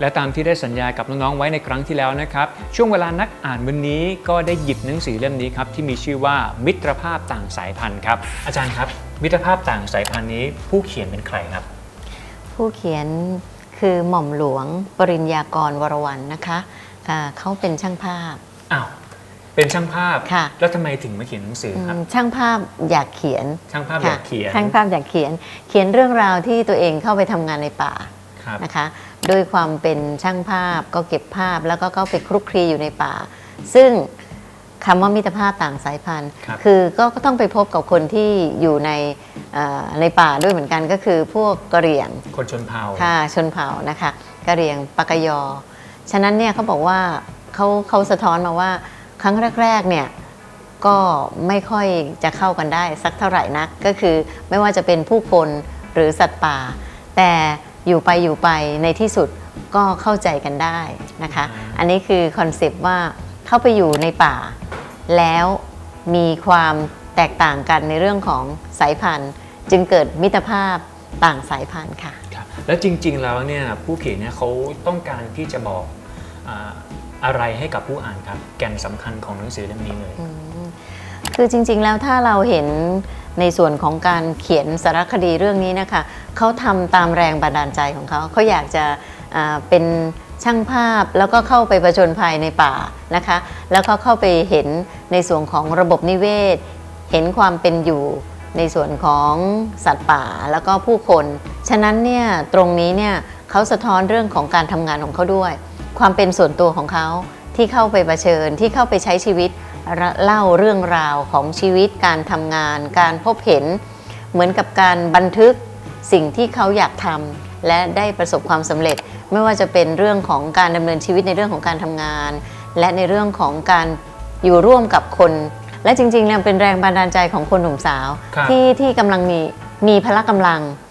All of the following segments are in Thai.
และตามที่ได้สัญญากับน้องๆไว้ในครั้งที่แล้วนะครับ ช่วงเวลานักอ่านวันนี้ก็ได้หยิบหนังสือเล่มนี้ครับที่มีชื่อว่ามิตรภาพต่างสายพันธุ์ครับ อาจารย์ครับ มิตรภาพต่างสายพันธุ์นี้ ผู้เขียนเป็นใครครับ ผู้เขียนคือหม่อมหลวงปริญญากรวรวรรณนะคะอ่าเขาเป็นช่างภาพ อ้าวเป็นช่างภาพ ค่ะ แล้วทำไมถึงมาเขียนหนังสือครับ อืมช่างภาพอยากเขียนช่างภาพอยากเขียน ค่ะช่างภาพอยากเขียน เขียนเรื่องราวที่ตัวเองเข้าไปทำงานในป่าครับ นะคะโดยความเป็นช่างภาพก็เก็บภาพแล้วก็เข้าไปคลุกคลีอยู่ในป่า ซึ่งคำว่ามิตรภาพต่างสายพันธุ์ครับอก็ก็ต้องไปพบกับคนที่อยู่ในเอ่อในป่าด้วยเหมือนกันก็คือพวกกะเหรี่ยงคนชนเผ่าค่ะชนเผ่านะคะกะเหรี่ยงปากกยอ ฉะนั้นเนี่ยเขาบอกว่าเขาเขาสะท้อนมาว่าครั้งแรกๆเนี่ยก็ไม่ค่อยจะเข้ากันได้สักเท่าไหร่นัก ก็คือไม่ว่าจะเป็นผู้คนหรือสัตว์ป่า แต่ อยู่ไปอยู่ไปในที่สุดก็เข้าใจกันได้นะคะอืมอันนี้คือคอนเซปต์ว่าเข้าไปอยู่ในป่า แล้วมีความแตกต่างกันในเรื่องของสายพันธุ์ จึงเกิดมิตรภาพต่างสายพันธุ์ค่ะครับแล้วจริงๆแล้วเนี่ยผู้เขียนเนี่ยเขาต้องการที่จะบอกอาอะไรให้กับผู้อ่านครับ แก่นสำคัญของหนังสือเล่มนี้เลย คือจริงๆแล้วถ้าเราเห็นในส่วนของการเขียนสารคดีเรื่องนี้นะคะเขาทำตามแรงบันดาลใจของเขาเขาอยากจะเป็นช่างภาพแล้วก็เข้าไปประชนภัยในป่านะคะ แล้วก็เข้าไปเห็นในส่วนของระบบนิเวศ เห็นความเป็นอยู่ในส่วนของสัตว์ป่าแล้วก็ผู้คน ฉะนั้นเนี่ยตรงนี้เนี่ยเขาสะท้อนเรื่องของการทำงานของเขาด้วย ความเป็นส่วนตัวของเขาที่เข้าไปเชิญที่เข้าไปใช้ชีวิต เล่าเรื่องราวของชีวิตการทำงาน การพบเห็น เหมือนกับการบันทึกสิ่งที่เขาอยากทำและได้ประสบความสำเร็จ ไม่ว่าจะเป็นเรื่องของการดำเนินชีวิตในเรื่องของการทำงาน และในเรื่องของการอยู่ร่วมกับคน และจริงๆเนี่ยเป็นแรงบันดาลใจของคนหนุ่มสาวครับที่ที่กำลังมีมีพละกำลังอืม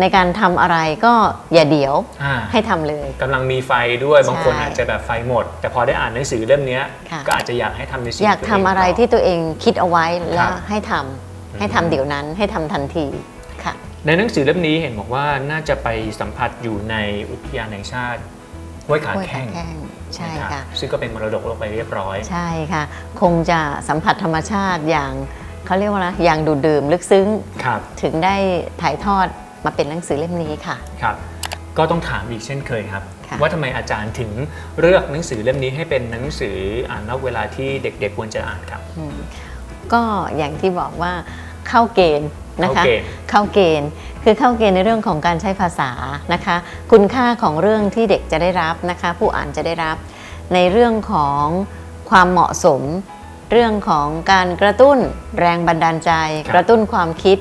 ในการทำอะไรก็อย่าเดี๋ยวอ่าให้ทำเลยกำลังมีไฟด้วยบางคนใช่อาจจะแบบไฟหมด แต่พอได้อ่านหนังสือเล่มเนี้ยค่ะก็อาจจะอยากให้ทำในสิ่งอยากตัวทำเงอะไรต่ที่ตัวเองคิดเอาไว้แล้ครัวบให้ทำให้ทำเดี๋ยวนั้นให้ทำทันทีค่ะ ในหนังสือเล่มนี้เห็นบอกว่าน่าจะไปสัมผัสอยู่ในอุทยานแห่งชาติห้วยขาห้วยขาแข้งแข้งใช่นะครับค่ะซึ่งก็เป็นมรดกโลกไปเรียบร้อย ใช่ค่ะ คงจะสัมผัสธรรมชาติอย่าง เขาเรียกว่าอะไรอย่างดูดดื่มลึกซึ้ง ครับ ถึงได้ถ่ายทอดมาเป็นหนังสือเล่มนี้ค่ะ ครับ ก็ต้องถามอีกเช่นเคยครับ ค่ะ ว่าทำไมอาจารย์ถึงเลือกหนังสือเล่มนี้ให้เป็นหนังสืออ่านนอกเวลาที่เด็กๆควรจะอ่านครับ อืมก็อย่างที่บอกว่าเข้าเกณฑ์นะคะ เข้าเกณฑ์ เข้าเกณฑ์คือเข้าเกณฑ์ในเรื่องของการใช้ภาษานะคะ คุณค่าของเรื่องที่เด็กจะได้รับนะคะ ผู้อ่านจะได้รับ ในเรื่องของความเหมาะสม เรื่องของการกระตุ้นแรงบันดาลใจครับกระตุ้นความคิด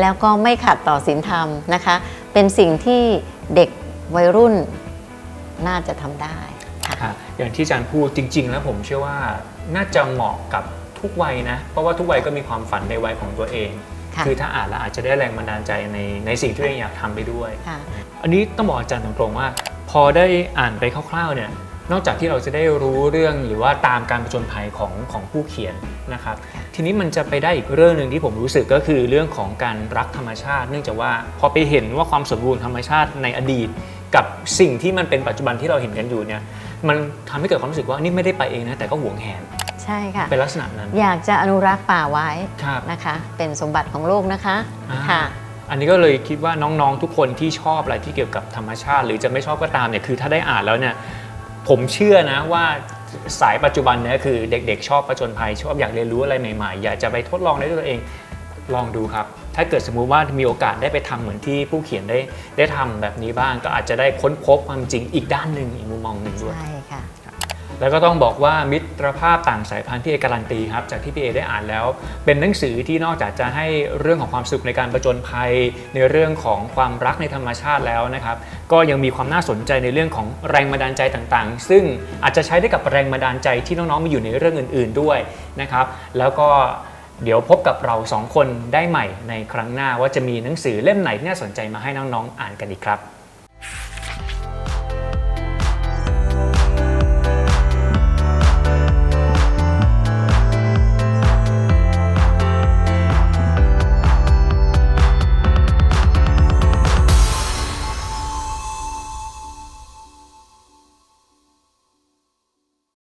แล้วก็ไม่ขัดต่อศีลธรรมนะคะ เป็นสิ่งที่เด็กวัยรุ่นน่าจะทำได้ค่ะครับอย่างที่อาจารย์พูดจริง ๆ แล้วผมเชื่อว่าน่าจะเหมาะกับทุกวัยนะ เพราะว่าทุกวัยก็มีความฝันในวัยของตัวเองค่ะอถ้าอ่านแล้วอาจจะได้แรงบันดาลใจในในสิ่งที่ตัวเองอยากทำไปด้วยค่ะอันนี้ต้องบอกอาจารย์ตรงๆว่า พอได้อ่านไปคร่าวๆเนี่ย นอกจากที่เราจะได้รู้เรื่องหรือว่าตามการประจนภัยของของผู้เขียนนะครับค่ะทีนี้มันจะไปได้อีกเรื่องหนึ่งที่ผมรู้สึกก็คือเรื่องของการรักธรรมชาติ เนื่องจากว่าพอไปเห็นว่าความสมบูรณ์ธรรมชาติในอดีต กับสิ่งที่มันเป็นปัจจุบันที่เราเห็นกันอยู่เนี่ยมันทำให้เกิดความรู้สึกว่านี่ไม่ได้ไปเองนะแต่ก็หวงแหนใช่ค่ะเป็นลักษณะนั้น อยากจะอนุรักษ์ป่าไว้ครับนะคะ เป็นสมบัติของโลกนะคะอ่าค่ะอันนี้ก็เลยคิดว่าน้องๆทุกคนที่ชอบอะไรที่เกี่ยวกับธรรมชาติ หรือจะไม่ชอบก็ตามเนี่ยคือถ้าได้อ่านแล้วเนี่ย ผมเชื่อนะว่าสายปัจจุบันเนี่ยคือเด็กๆ ชอบประจนภัยชอบอยากเรียนรู้อะไรใหม่ๆ อยากจะไปทดลองได้ด้วยตัวเองลองดูครับ ถ้าเกิดสมมุติว่ามีโอกาสได้ไปทำเหมือนที่ผู้เขียนได้ได้ทำแบบนี้บ้าง ก็อาจจะได้ค้นพบความจริงอีกด้านหนึ่งอีกมุมมองหนึ่งด้วยใช่ค่ะ แล้วก็ต้องบอกว่ามิตรภาพต่างสายพันธุ์ที่เอการันตีครับจากที่พี่เอได้อ่านแล้ว เป็นหนังสือที่นอกจากจะให้เรื่องของความสุขในการประจนภัย ในเรื่องของความรักในธรรมชาติแล้วนะครับ ก็ยังมีความน่าสนใจในเรื่องของแรงบันดาลใจต่างๆ ซึ่งอาจจะใช้ได้กับแรงบันดาลใจที่น้องๆมีอยู่ในเรื่องอื่น ๆด้วยนะครับ แล้วก็เดี๋ยวพบกับเราสองคนได้ใหม่ในครั้งหน้าว่าจะมีหนังสือเล่มไหนที่น่าสนใจมาให้น้องๆอ่านกันอีกครับ